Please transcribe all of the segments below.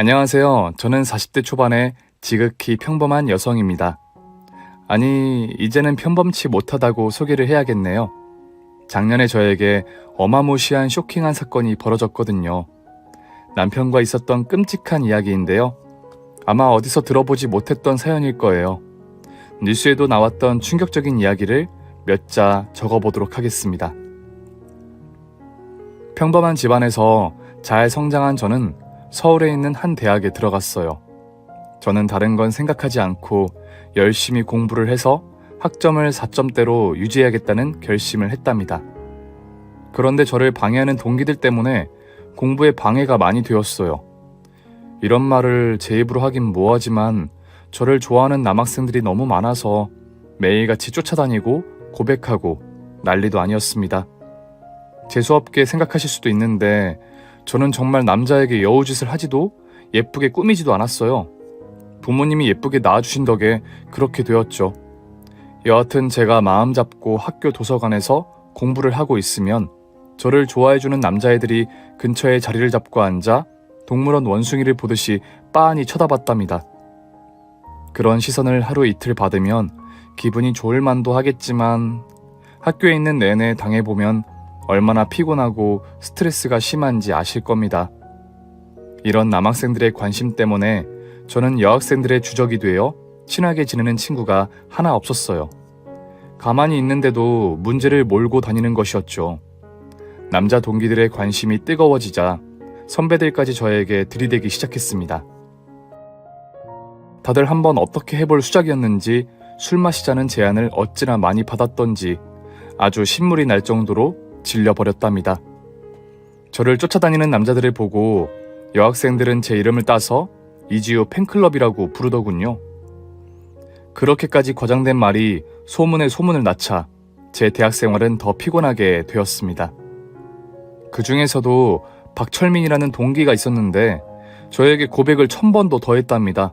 안녕하세요. 저는 40대 초반의 지극히 평범한 여성입니다. 아니, 이제는 평범치 못하다고 소개를 해야겠네요. 작년에 저에게 어마무시한 쇼킹한 사건이 벌어졌거든요. 남편과 있었던 끔찍한 이야기인데요. 아마 어디서 들어보지 못했던 사연일 거예요. 뉴스에도 나왔던 충격적인 이야기를 몇 자 적어보도록 하겠습니다. 평범한 집안에서 잘 성장한 저는 서울에 있는 한 대학에 들어갔어요. 저는 다른 건 생각하지 않고 열심히 공부를 해서 학점을 4점대로 유지해야겠다는 결심을 했답니다. 그런데 저를 방해하는 동기들 때문에 공부에 방해가 많이 되었어요. 이런 말을 제 입으로 하긴 뭐하지만 저를 좋아하는 남학생들이 너무 많아서 매일같이 쫓아다니고 고백하고 난리도 아니었습니다. 재수없게 생각하실 수도 있는데 저는 정말 남자에게 여우짓을 하지도 예쁘게 꾸미지도 않았어요. 부모님이 예쁘게 낳아주신 덕에 그렇게 되었죠. 여하튼 제가 마음 잡고 학교 도서관에서 공부를 하고 있으면 저를 좋아해주는 남자애들이 근처에 자리를 잡고 앉아 동물원 원숭이를 보듯이 빤히 쳐다봤답니다. 그런 시선을 하루 이틀 받으면 기분이 좋을 만도 하겠지만 학교에 있는 내내 당해보면 얼마나 피곤하고 스트레스가 심한지 아실 겁니다. 이런 남학생들의 관심 때문에 저는 여학생들의 주적이 되어 친하게 지내는 친구가 하나 없었어요. 가만히 있는데도 문제를 몰고 다니는 것이었죠. 남자 동기들의 관심이 뜨거워지자 선배들까지 저에게 들이대기 시작했습니다. 다들 한번 어떻게 해볼 수작이었는지 술 마시자는 제안을 어찌나 많이 받았던지 아주 신물이 날 정도로 질려버렸답니다. 저를 쫓아다니는 남자들을 보고 여학생들은 제 이름을 따서 이지우 팬클럽이라고 부르더군요. 그렇게까지 과장된 말이 소문에 소문을 낳자 제 대학 생활은 더 피곤하게 되었습니다. 그 중에서도 박철민이라는 동기가 있었는데 저에게 고백을 천 번도 더 했답니다.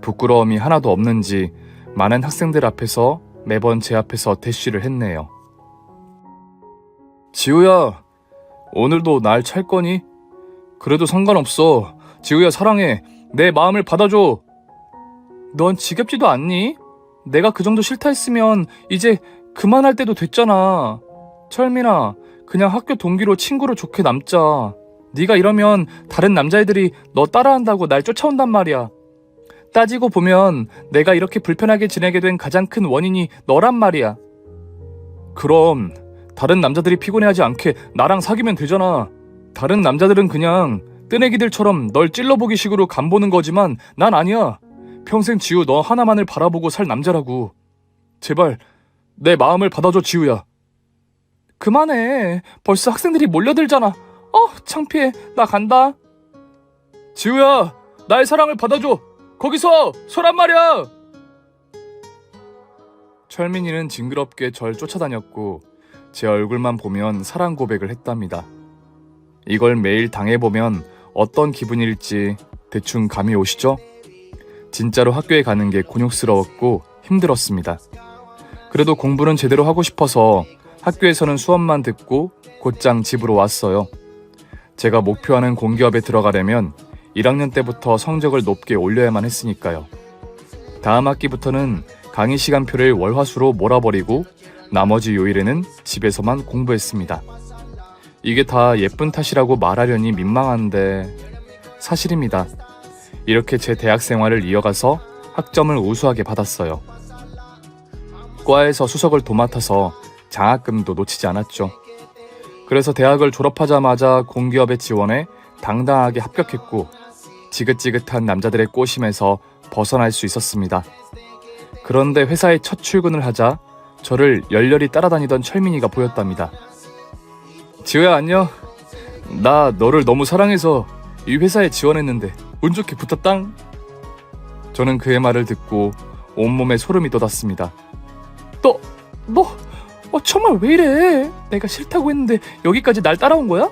부끄러움이 하나도 없는지 많은 학생들 앞에서 매번 제 앞에서 대쉬를 했네요. 지우야, 오늘도 날 찰 거니? 그래도 상관없어. 지우야 사랑해. 내 마음을 받아줘. 넌 지겹지도 않니? 내가 그 정도 싫다 했으면 이제 그만할 때도 됐잖아. 철민아, 그냥 학교 동기로 친구로 좋게 남자. 네가 이러면 다른 남자애들이 너 따라한다고 날 쫓아온단 말이야. 따지고 보면 내가 이렇게 불편하게 지내게 된 가장 큰 원인이 너란 말이야. 그럼 다른 남자들이 피곤해하지 않게 나랑 사귀면 되잖아. 다른 남자들은 그냥 뜨내기들처럼 널 찔러보기 식으로 간보는 거지만 난 아니야. 평생 지우 너 하나만을 바라보고 살 남자라고. 제발 내 마음을 받아줘 지우야. 그만해. 벌써 학생들이 몰려들잖아. 어 창피해. 나 간다. 지우야 나의 사랑을 받아줘. 거기서 서란 말이야. 철민이는 징그럽게 절 쫓아다녔고 제 얼굴만 보면 사랑 고백을 했답니다. 이걸 매일 당해보면 어떤 기분일지 대충 감이 오시죠? 진짜로 학교에 가는 게 곤욕스러웠고 힘들었습니다. 그래도 공부는 제대로 하고 싶어서 학교에서는 수업만 듣고 곧장 집으로 왔어요. 제가 목표하는 공기업에 들어가려면 1학년 때부터 성적을 높게 올려야만 했으니까요. 다음 학기부터는 강의 시간표를 월화수로 몰아버리고 나머지 요일에는 집에서만 공부했습니다. 이게 다 예쁜 탓이라고 말하려니 민망한데 사실입니다. 이렇게 제 대학 생활을 이어가서 학점을 우수하게 받았어요. 과에서 수석을 도맡아서 장학금도 놓치지 않았죠. 그래서 대학을 졸업하자마자 공기업에 지원해 당당하게 합격했고 지긋지긋한 남자들의 꼬심에서 벗어날 수 있었습니다. 그런데 회사에 첫 출근을 하자 저를 열렬히 따라다니던 철민이가 보였답니다. 지호야 안녕. 나 너를 너무 사랑해서 이 회사에 지원했는데 운 좋게 붙었당. 저는 그의 말을 듣고 온몸에 소름이 돋았습니다. 너, 너, 어, 정말 왜 이래? 내가 싫다고 했는데 여기까지 날 따라온 거야?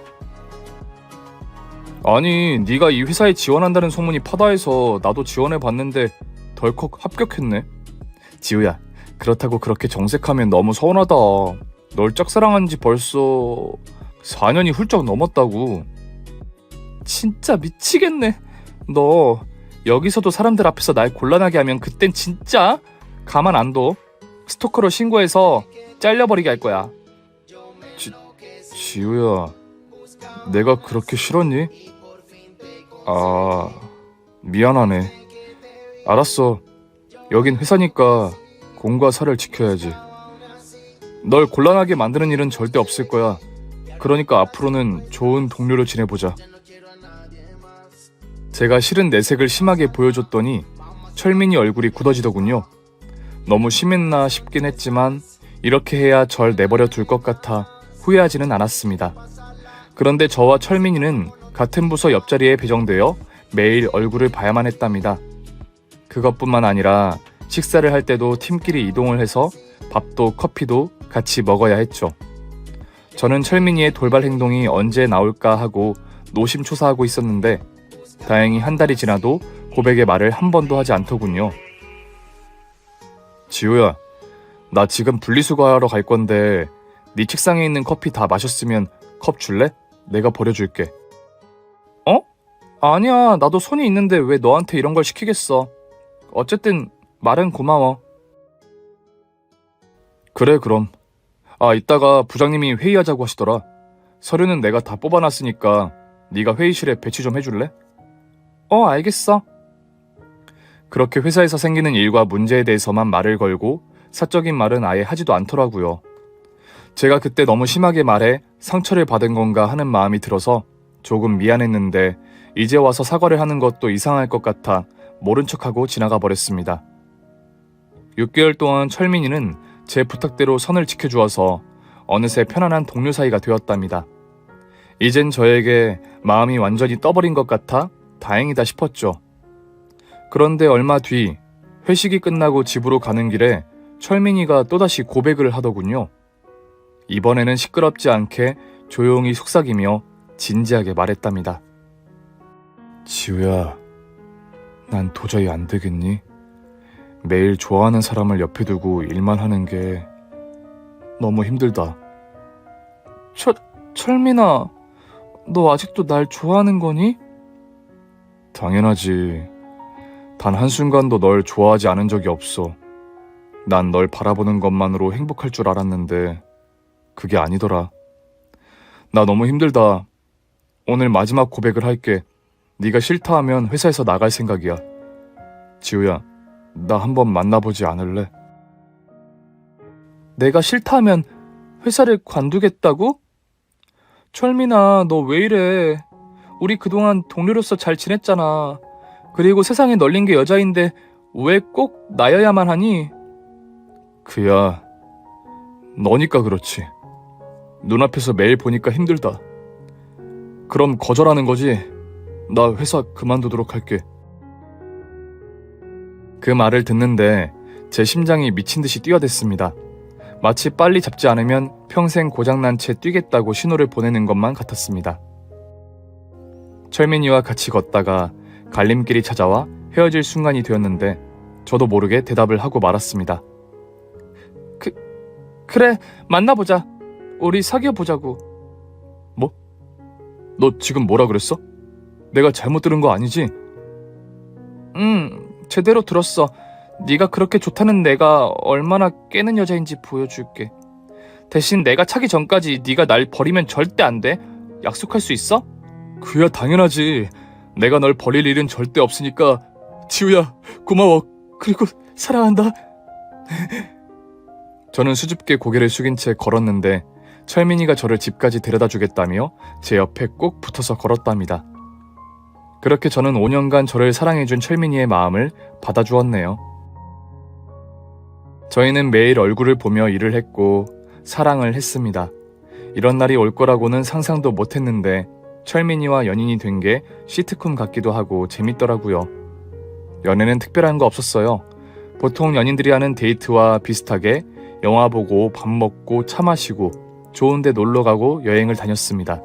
아니, 네가 이 회사에 지원한다는 소문이 파다해서 나도 지원해 봤는데 덜컥 합격했네. 지우야, 그렇다고 그렇게 정색하면 너무 서운하다. 널 짝사랑한 지 벌써 4년이 훌쩍 넘었다고. 진짜 미치겠네. 너 여기서도 사람들 앞에서 날 곤란하게 하면 그땐 진짜 가만 안 둬. 스토커로 신고해서 잘려버리게 할 거야. 지, 지우야, 내가 그렇게 싫었니? 아, 미안하네. 알았어. 여긴 회사니까 공과 사를 지켜야지. 널 곤란하게 만드는 일은 절대 없을 거야. 그러니까 앞으로는 좋은 동료로 지내보자. 제가 싫은 내색을 심하게 보여줬더니 철민이 얼굴이 굳어지더군요. 너무 심했나 싶긴 했지만 이렇게 해야 절 내버려 둘 것 같아 후회하지는 않았습니다. 그런데 저와 철민이는 같은 부서 옆자리에 배정되어 매일 얼굴을 봐야만 했답니다. 그것뿐만 아니라 식사를 할 때도 팀끼리 이동을 해서 밥도 커피도 같이 먹어야 했죠. 저는 철민이의 돌발 행동이 언제 나올까 하고 노심초사하고 있었는데 다행히 한 달이 지나도 고백의 말을 한 번도 하지 않더군요. 지우야, 나 지금 분리수거하러 갈 건데 네 책상에 있는 커피 다 마셨으면 컵 줄래? 내가 버려줄게. 어? 아니야, 나도 손이 있는데 왜 너한테 이런 걸 시키겠어. 어쨌든 말은 고마워. 그래, 그럼. 아, 이따가 부장님이 회의하자고 하시더라. 서류는 내가 다 뽑아놨으니까 네가 회의실에 배치 좀 해줄래? 어, 알겠어. 그렇게 회사에서 생기는 일과 문제에 대해서만 말을 걸고 사적인 말은 아예 하지도 않더라고요. 제가 그때 너무 심하게 말해 상처를 받은 건가 하는 마음이 들어서 조금 미안했는데 이제 와서 사과를 하는 것도 이상할 것 같아 모른 척하고 지나가 버렸습니다. 6개월 동안 철민이는 제 부탁대로 선을 지켜주어서 어느새 편안한 동료 사이가 되었답니다. 이젠 저에게 마음이 완전히 떠버린 것 같아 다행이다 싶었죠. 그런데 얼마 뒤 회식이 끝나고 집으로 가는 길에 철민이가 또다시 고백을 하더군요. 이번에는 시끄럽지 않게 조용히 속삭이며 진지하게 말했답니다. 지우야, 난 도저히 안 되겠니? 매일 좋아하는 사람을 옆에 두고 일만 하는 게 너무 힘들다. 철, 철민아, 너 아직도 날 좋아하는 거니? 당연하지. 단 한순간도 널 좋아하지 않은 적이 없어. 난 널 바라보는 것만으로 행복할 줄 알았는데, 그게 아니더라. 나 너무 힘들다. 오늘 마지막 고백을 할게. 네가 싫다 하면 회사에서 나갈 생각이야. 지우야, 나 한번 만나보지 않을래? 내가 싫다 하면 회사를 관두겠다고? 철민아, 너 왜 이래? 우리 그동안 동료로서 잘 지냈잖아. 그리고 세상에 널린 게 여자인데 왜 꼭 나여야만 하니? 그야, 너니까 그렇지. 눈앞에서 매일 보니까 힘들다. 그럼 거절하는 거지. 나 회사 그만두도록 할게. 그 말을 듣는데 제 심장이 미친 듯이 뛰어댔습니다. 마치 빨리 잡지 않으면 평생 고장난 채 뛰겠다고 신호를 보내는 것만 같았습니다. 철민이와 같이 걷다가 갈림길이 찾아와 헤어질 순간이 되었는데 저도 모르게 대답을 하고 말았습니다. 그, 그래, 만나보자. 우리 사귀어 보자고. 뭐? 너 지금 뭐라 그랬어? 내가 잘못 들은 거 아니지? 응, 제대로 들었어. 네가 그렇게 좋다는 내가 얼마나 깨는 여자인지 보여줄게. 대신 내가 차기 전까지 네가 날 버리면 절대 안 돼. 약속할 수 있어? 그야 당연하지. 내가 널 버릴 일은 절대 없으니까 지우야 고마워. 그리고 사랑한다. 저는 수줍게 고개를 숙인 채 걸었는데 철민이가 저를 집까지 데려다 주겠다며 제 옆에 꼭 붙어서 걸었답니다. 그렇게 저는 5년간 저를 사랑해준 철민이의 마음을 받아주었네요. 저희는 매일 얼굴을 보며 일을 했고 사랑을 했습니다. 이런 날이 올 거라고는 상상도 못했는데 철민이와 연인이 된 게 시트콤 같기도 하고 재밌더라고요. 연애는 특별한 거 없었어요. 보통 연인들이 하는 데이트와 비슷하게 영화 보고 밥 먹고 차 마시고 좋은데 놀러 가고 여행을 다녔습니다.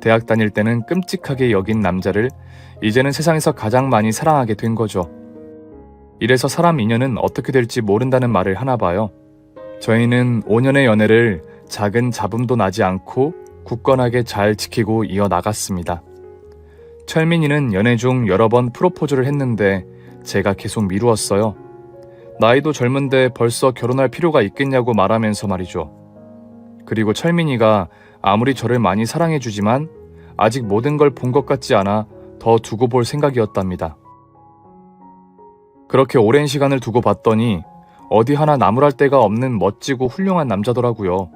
대학 다닐 때는 끔찍하게 여긴 남자를 이제는 세상에서 가장 많이 사랑하게 된 거죠. 이래서 사람 인연은 어떻게 될지 모른다는 말을 하나 봐요. 저희는 5년의 연애를 작은 잡음도 나지 않고 굳건하게 잘 지키고 이어나갔습니다. 철민이는 연애 중 여러 번 프로포즈를 했는데 제가 계속 미루었어요. 나이도 젊은데 벌써 결혼할 필요가 있겠냐고 말하면서 말이죠. 그리고 철민이가 아무리 저를 많이 사랑해주지만 아직 모든 걸 본 것 같지 않아 더 두고 볼 생각이었답니다. 그렇게 오랜 시간을 두고 봤더니 어디 하나 나무랄 데가 없는 멋지고 훌륭한 남자더라고요.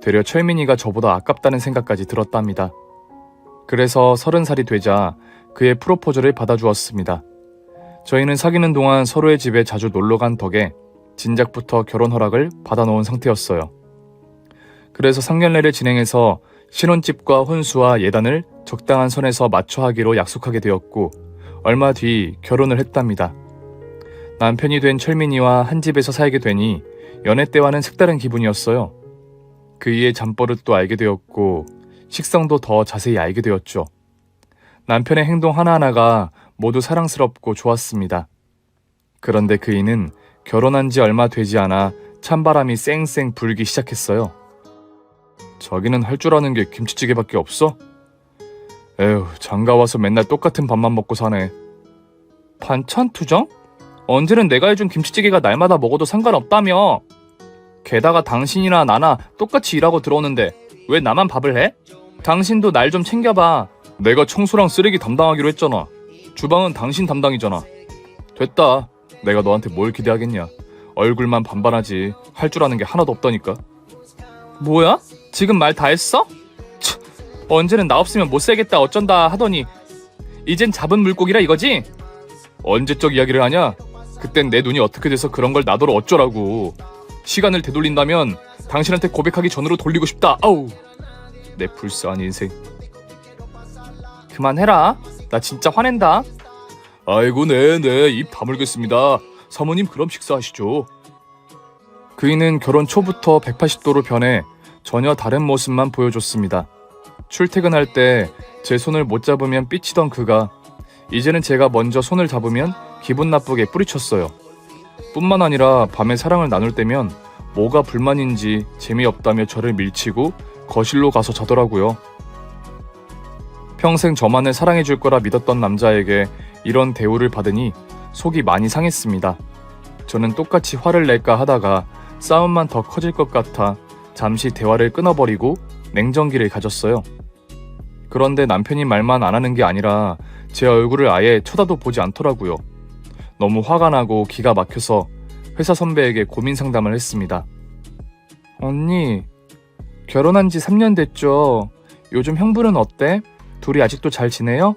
되려 철민이가 저보다 아깝다는 생각까지 들었답니다. 그래서 서른 살이 되자 그의 프로포즈를 받아주었습니다. 저희는 사귀는 동안 서로의 집에 자주 놀러 간 덕에 진작부터 결혼 허락을 받아놓은 상태였어요. 그래서 상견례를 진행해서 신혼집과 혼수와 예단을 적당한 선에서 맞춰 하기로 약속하게 되었고 얼마 뒤 결혼을 했답니다. 남편이 된 철민이와 한 집에서 살게 되니 연애 때와는 색다른 기분이었어요. 그 이의 잠버릇도 알게 되었고 식성도 더 자세히 알게 되었죠. 남편의 행동 하나하나가 모두 사랑스럽고 좋았습니다. 그런데 그이는 결혼한 지 얼마 되지 않아 찬바람이 쌩쌩 불기 시작했어요. 자기는 할 줄 아는 게 김치찌개밖에 없어? 에휴, 장가 와서 맨날 똑같은 밥만 먹고 사네. 반찬 투정? 언제는 내가 해준 김치찌개가 날마다 먹어도 상관없다며. 게다가 당신이나 나나 똑같이 일하고 들어오는데 왜 나만 밥을 해? 당신도 날 좀 챙겨봐. 내가 청소랑 쓰레기 담당하기로 했잖아. 주방은 당신 담당이잖아. 됐다. 내가 너한테 뭘 기대하겠냐. 얼굴만 반반하지. 할 줄 아는 게 하나도 없다니까. 뭐야? 지금 말 다 했어? 치, 언제는 나 없으면 못 살겠다 어쩐다 하더니 이젠 잡은 물고기라 이거지? 언제적 이야기를 하냐? 그땐 내 눈이 어떻게 돼서 그런 걸 나더러 어쩌라고. 시간을 되돌린다면 당신한테 고백하기 전으로 돌리고 싶다. 아우. 내 불쌍한 인생. 그만해라. 나 진짜 화낸다. 아이고 네네 입 다물겠습니다. 사모님 그럼 식사하시죠. 그이는 결혼 초부터 180도로 변해 전혀 다른 모습만 보여줬습니다. 출퇴근할 때 제 손을 못 잡으면 삐치던 그가 이제는 제가 먼저 손을 잡으면 기분 나쁘게 뿌리쳤어요. 뿐만 아니라 밤에 사랑을 나눌 때면 뭐가 불만인지 재미없다며 저를 밀치고 거실로 가서 자더라고요. 평생 저만을 사랑해줄 거라 믿었던 남자에게 이런 대우를 받으니 속이 많이 상했습니다. 저는 똑같이 화를 낼까 하다가 싸움만 더 커질 것 같아 잠시 대화를 끊어버리고 냉정기를 가졌어요. 그런데 남편이 말만 안 하는 게 아니라 제 얼굴을 아예 쳐다도 보지 않더라고요. 너무 화가 나고 기가 막혀서 회사 선배에게 고민 상담을 했습니다. 언니, 결혼한 지 3년 됐죠. 요즘 형부는 어때? 둘이 아직도 잘 지내요?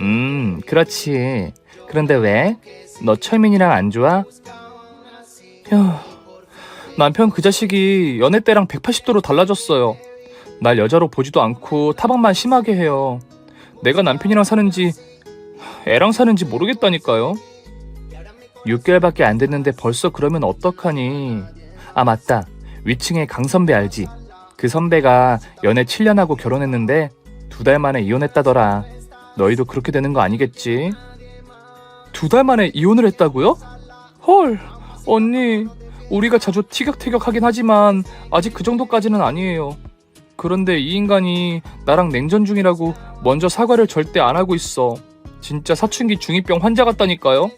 음, 그렇지. 그런데 왜? 너 철민이랑 안 좋아? 휴, 남편 그 자식이 연애 때랑 180도로 달라졌어요. 날 여자로 보지도 않고 타박만 심하게 해요. 내가 남편이랑 사는지 애랑 사는지 모르겠다니까요. 6개월밖에 안 됐는데 벌써 그러면 어떡하니? 아 맞다. 위층에 강 선배 알지? 그 선배가 연애 7년 하고 결혼했는데 두 달 만에 이혼했다더라. 너희도 그렇게 되는 거 아니겠지? 두 달 만에 이혼을 했다고요? 헐, 언니, 우리가 자주 티격태격하긴 하지만 아직 그 정도까지는 아니에요. 그런데 이 인간이 나랑 냉전 중이라고 먼저 사과를 절대 안 하고 있어. 진짜 사춘기 중이병 환자 같다니까요.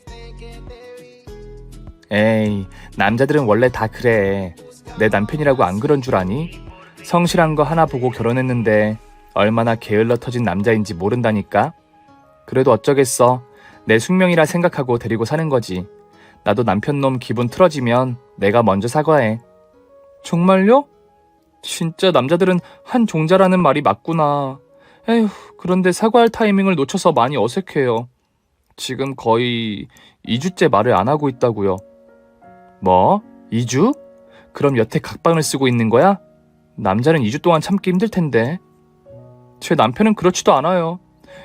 에이, 남자들은 원래 다 그래. 내 남편이라고 안 그런 줄 아니? 성실한 거 하나 보고 결혼했는데 얼마나 게을러 터진 남자인지 모른다니까. 그래도 어쩌겠어. 내 숙명이라 생각하고 데리고 사는 거지. 나도 남편 놈 기분 틀어지면 내가 먼저 사과해. 정말요? 진짜 남자들은 한 종자라는 말이 맞구나. 에휴, 그런데 사과할 타이밍을 놓쳐서 많이 어색해요. 지금 거의 2주째 말을 안 하고 있다고요. 뭐? 2주? 그럼 여태 각방을 쓰고 있는 거야? 남자는 2주 동안 참기 힘들 텐데. 제 남편은 그렇지도 않아요.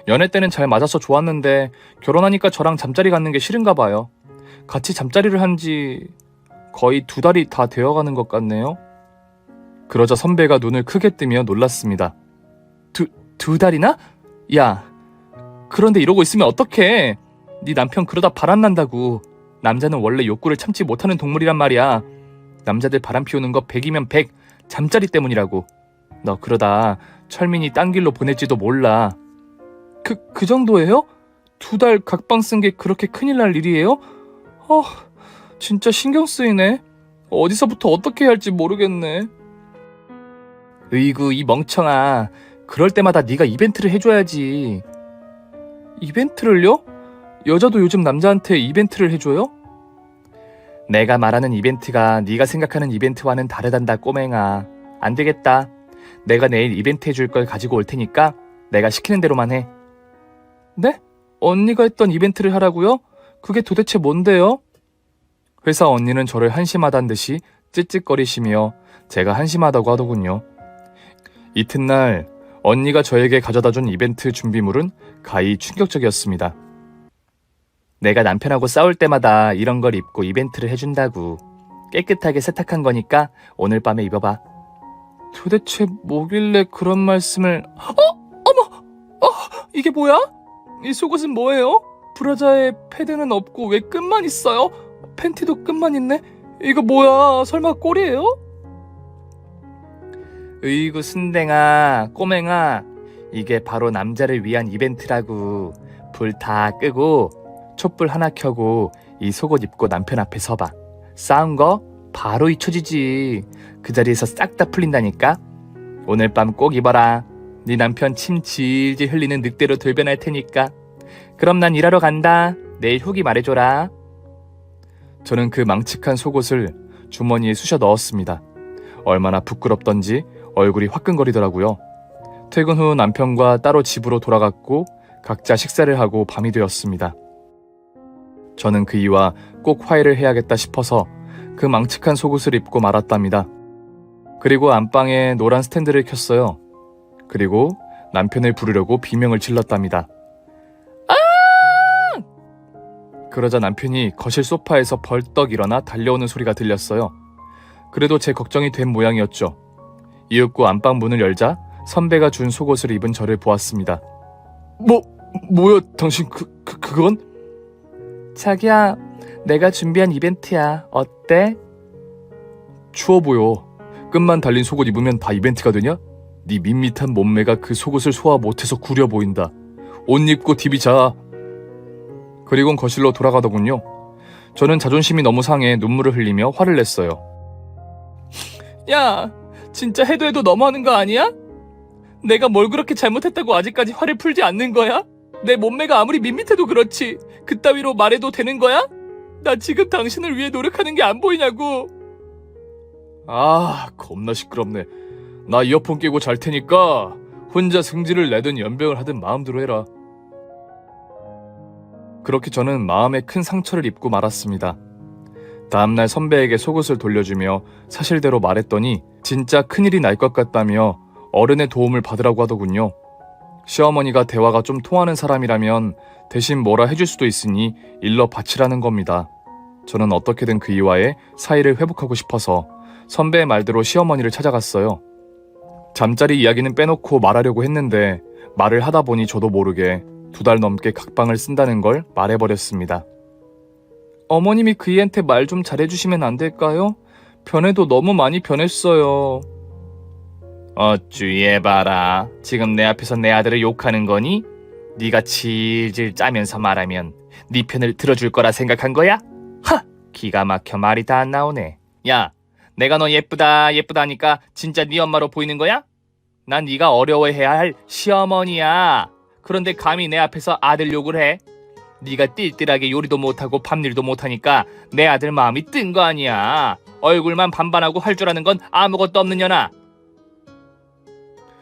연애 때는 잘 맞아서 좋았는데 결혼하니까 저랑 잠자리 갖는 게 싫은가 봐요. 같이 잠자리를 한 지 거의 두 달이 다 되어가는 것 같네요. 그러자 선배가 눈을 크게 뜨며 놀랐습니다. 두, 두 달이나? 야, 그런데 이러고 있으면 어떡해. 네 남편 그러다 바람난다고. 남자는 원래 욕구를 참지 못하는 동물이란 말이야. 남자들 바람 피우는 거 100이면 100, 잠자리 때문이라고. 너 그러다 철민이 딴 길로 보낼지도 몰라. 그, 그 정도예요? 두 달 각방 쓴 게 그렇게 큰일 날 일이에요? 아, 진짜 신경 쓰이네. 어디서부터 어떻게 해야 할지 모르겠네. 으이구, 이 멍청아. 그럴 때마다 네가 이벤트를 해줘야지. 이벤트를요? 여자도 요즘 남자한테 이벤트를 해줘요? 내가 말하는 이벤트가 네가 생각하는 이벤트와는 다르단다 꼬맹아. 안 되겠다. 내가 내일 이벤트 해줄 걸 가지고 올 테니까 내가 시키는 대로만 해. 네? 언니가 했던 이벤트를 하라고요? 그게 도대체 뭔데요? 회사 언니는 저를 한심하단 듯이 찌찌거리시며 제가 한심하다고 하더군요. 이튿날 언니가 저에게 가져다 준 이벤트 준비물은 가히 충격적이었습니다. 내가 남편하고 싸울 때마다 이런 걸 입고 이벤트를 해준다고. 깨끗하게 세탁한 거니까 오늘 밤에 입어봐. 도대체 뭐길래 그런 말씀을... 어? 어머! 어, 이게 뭐야? 이 속옷은 뭐예요? 브라자에 패드는 없고 왜 끈만 있어요? 팬티도 끈만 있네? 이거 뭐야? 설마 꼴이에요? 으이구 순댕아 꼬맹아 이게 바로 남자를 위한 이벤트라고 불 다 끄고 촛불 하나 켜고 이 속옷 입고 남편 앞에 서봐 싸운 거 바로 잊혀지지 그 자리에서 싹 다 풀린다니까 오늘 밤 꼭 입어라 네 남편 침 질질 흘리는 늑대로 돌변할 테니까 그럼 난 일하러 간다 내일 후기 말해줘라 저는 그 망측한 속옷을 주머니에 쑤셔 넣었습니다 얼마나 부끄럽던지 얼굴이 화끈거리더라고요. 퇴근 후 남편과 따로 집으로 돌아갔고 각자 식사를 하고 밤이 되었습니다. 저는 그 이와 꼭 화해를 해야겠다 싶어서 그 망측한 속옷을 입고 말았답니다. 그리고 안방에 노란 스탠드를 켰어요. 그리고 남편을 부르려고 비명을 질렀답니다. 그러자 남편이 거실 소파에서 벌떡 일어나 달려오는 소리가 들렸어요. 그래도 제 걱정이 된 모양이었죠. 이윽고 안방 문을 열자 선배가 준 속옷을 입은 저를 보았습니다. 뭐 뭐야 당신 그, 그 그건? 자기야 내가 준비한 이벤트야 어때? 추워 보여. 끈만 달린 속옷 입으면 다 이벤트가 되냐? 네 밋밋한 몸매가 그 속옷을 소화 못해서 구려 보인다. 옷 입고 TV 자. 그리곤 거실로 돌아가더군요. 저는 자존심이 너무 상해 눈물을 흘리며 화를 냈어요. 야, 진짜 해도 해도 너무하는 거 아니야? 내가 뭘 그렇게 잘못했다고 아직까지 화를 풀지 않는 거야? 내 몸매가 아무리 밋밋해도 그렇지 그따위로 말해도 되는 거야? 나 지금 당신을 위해 노력하는 게 안 보이냐고 아 겁나 시끄럽네 나 이어폰 끼고 잘 테니까 혼자 승질을 내든 연병을 하든 마음대로 해라 그렇게 저는 마음에 큰 상처를 입고 말았습니다 다음날 선배에게 속옷을 돌려주며 사실대로 말했더니 진짜 큰일이 날 것 같다며 어른의 도움을 받으라고 하더군요. 시어머니가 대화가 좀 통하는 사람이라면 대신 뭐라 해줄 수도 있으니 일러 바치라는 겁니다. 저는 어떻게든 그 이와의 사이를 회복하고 싶어서 선배의 말대로 시어머니를 찾아갔어요. 잠자리 이야기는 빼놓고 말하려고 했는데 말을 하다 보니 저도 모르게 두 달 넘게 각방을 쓴다는 걸 말해버렸습니다. 어머님이 그이한테 말 좀 잘해주시면 안 될까요? 변해도 너무 많이 변했어요. 어쭈해봐라. 지금 내 앞에서 내 아들을 욕하는 거니? 네가 질질 짜면서 말하면 네 편을 들어줄 거라 생각한 거야? 하! 기가 막혀 말이 다 안 나오네. 야, 내가 너 예쁘다 예쁘다 하니까 진짜 네 엄마로 보이는 거야? 난 네가 어려워해야 할 시어머니야. 그런데 감히 내 앞에서 아들 욕을 해? 네가 띨띨하게 요리도 못하고 밤일도 못하니까 내 아들 마음이 뜬 거 아니야. 얼굴만 반반하고 할 줄 아는 건 아무것도 없는 년아.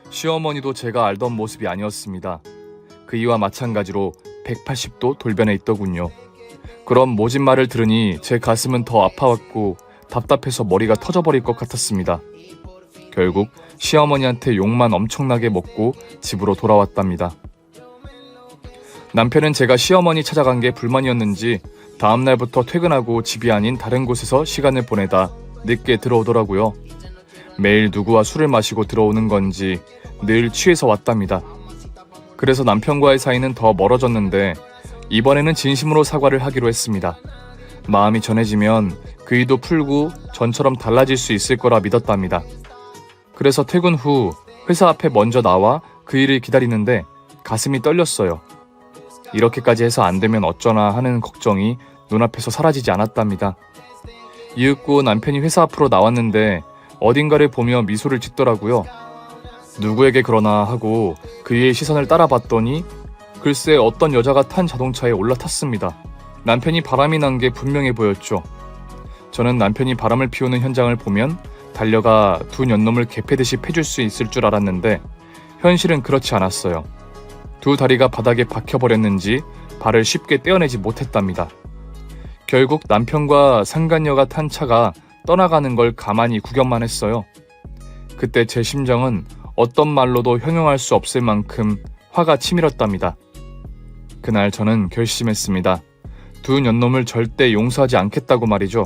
시어머니도 제가 알던 모습이 아니었습니다. 그 이와 마찬가지로 180도 돌변해 있더군요. 그런 모진 말을 들으니 제 가슴은 더 아파왔고 답답해서 머리가 터져버릴 것 같았습니다. 결국 시어머니한테 욕만 엄청나게 먹고 집으로 돌아왔답니다. 남편은 제가 시어머니 찾아간 게 불만이었는지 다음 날부터 퇴근하고 집이 아닌 다른 곳에서 시간을 보내다 늦게 들어오더라고요. 매일 누구와 술을 마시고 들어오는 건지 늘 취해서 왔답니다. 그래서 남편과의 사이는 더 멀어졌는데 이번에는 진심으로 사과를 하기로 했습니다. 마음이 전해지면 그이도 풀고 전처럼 달라질 수 있을 거라 믿었답니다. 그래서 퇴근 후 회사 앞에 먼저 나와 그 일을 기다리는데 가슴이 떨렸어요. 이렇게까지 해서 안 되면 어쩌나 하는 걱정이 눈앞에서 사라지지 않았답니다. 이윽고 남편이 회사 앞으로 나왔는데 어딘가를 보며 미소를 짓더라고요. 누구에게 그러나 하고 그의 시선을 따라봤더니 글쎄 어떤 여자가 탄 자동차에 올라탔습니다. 남편이 바람이 난 게 분명해 보였죠. 저는 남편이 바람을 피우는 현장을 보면 달려가 두 년놈을 개패듯이 패줄 수 있을 줄 알았는데 현실은 그렇지 않았어요. 두 다리가 바닥에 박혀버렸는지 발을 쉽게 떼어내지 못했답니다. 결국 남편과 상간녀가 탄 차가 떠나가는 걸 가만히 구경만 했어요. 그때 제 심정은 어떤 말로도 형용할 수 없을 만큼 화가 치밀었답니다. 그날 저는 결심했습니다. 두 년놈을 절대 용서하지 않겠다고 말이죠.